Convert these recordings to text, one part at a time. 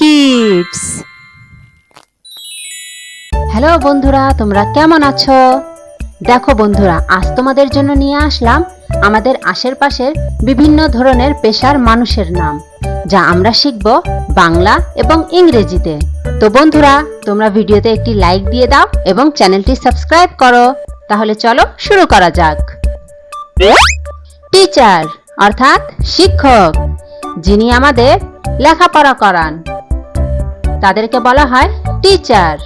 Kids hello বন্ধুরা, তোমরা কেমন আছো? দেখো বন্ধুরা, আজ তোমাদের জন্য নিয়ে আসলাম আমাদের আশেপাশের বিভিন্ন ধরনের পেশার মানুষের নাম, যা আমরা শিখব বাংলা এবং ইংরেজিতে। তো বন্ধুরা, তোমরা ভিডিওতে একটি লাইক দিয়ে দাও এবং চ্যানেলটি সাবস্ক্রাইব করো। তাহলে চলো শুরু করা যাক। টিচার অর্থাৎ শিক্ষক, যিনি আমাদের লেখাপড়া করান। তাদেরকে বলা হয় টিচার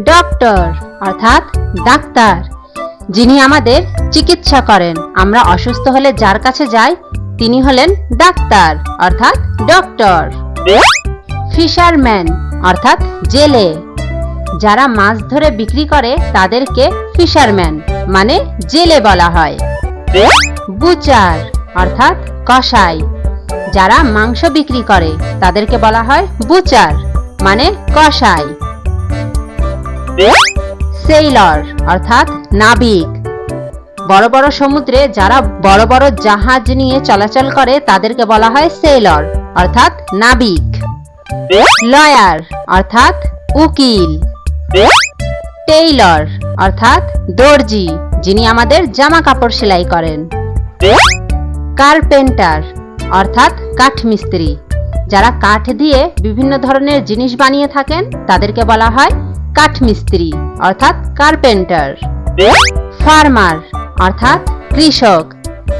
ডক্টর অর্থাৎ ডাক্তার, যিনি আমাদের চিকিৎসা করেন। আমরা অসুস্থ হলে যার কাছে যাই, তিনি হলেন ডাক্তার, অর্থাৎ ডক্টর ফিশারম্যান অর্থাৎ জেলে। যারা মাছ ধরে বিক্রি করে, তাদেরকে ফিশারম্যান মানে জেলে বলা হয়। বুচার অর্থাৎ কসাই। যারা মাংস বিক্রি করে, তাদেরকে বলা হয় বুচার মানে কসাই। সেইলর, অর্থাৎ নাবিক। বড় বড় সমুদ্রে যারা বড় বড় জাহাজ নিয়ে চলাচল করে, তাদেরকে বলা হয় সেইলর, অর্থাৎ নাবিক। লয়ার, অর্থাৎ উকিল। টেইলর, অর্থাৎ দর্জি, যিনি আমাদের জামা কাপড় সেলাই করেন। কার্পেন্টার অর্থাৎ কাঠমিস্ত্রি যারা কাঠ দিয়ে বিভিন্ন ধরনের জিনিস বানিয়ে থাকেন, তাদেরকে বলা হয় কাঠমিস্ত্রি অর্থাৎ কার্পেন্টার। ফার্মার, অর্থাৎ কৃষক।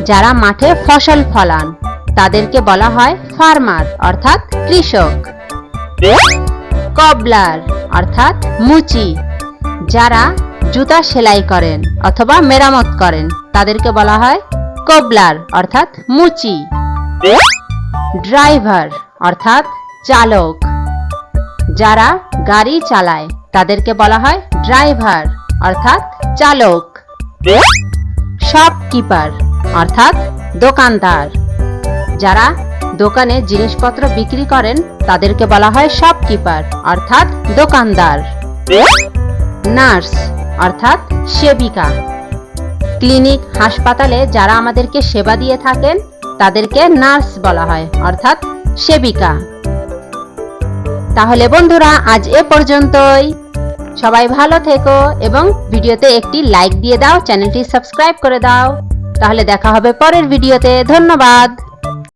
যারা মাঠে ফসল ফলান, তাদেরকে বলা হয় ফার্মার, অর্থাৎ কৃষক। কবলার, অর্থাৎ মুচি। যারা জুতা সেলাই করেন অথবা মেরামত করেন, তাদেরকে বলা হয় কবলার, অর্থাৎ মুচি। ড্রাইভার, অর্থাৎ চালক। যারা গাড়ি চালায়, তাদেরকে বলা হয় ড্রাইভার, অর্থাৎ চালক। শপকিপার, অর্থাৎ দোকানদার। যারা দোকানে জিনিসপত্র বিক্রি করেন, তাদেরকে বলা হয় শপকিপার, অর্থাৎ দোকানদার। নার্স, অর্থাৎ সেবিকা। ক্লিনিক, হাসপাতালে যারা আমাদেরকে সেবা দিয়ে থাকেন তাদেরকে নার্স বলা হয়, অর্থাৎ সেবিকা। তাহলে বন্ধুরা, আজ এ পর্যন্তই। সবাই ভালো থেকো এবং ভিডিওতে একটি লাইক দিয়ে দাও, চ্যানেলটি সাবস্ক্রাইব করে দাও। তাহলে দেখা হবে পরের ভিডিওতে। ধন্যবাদ।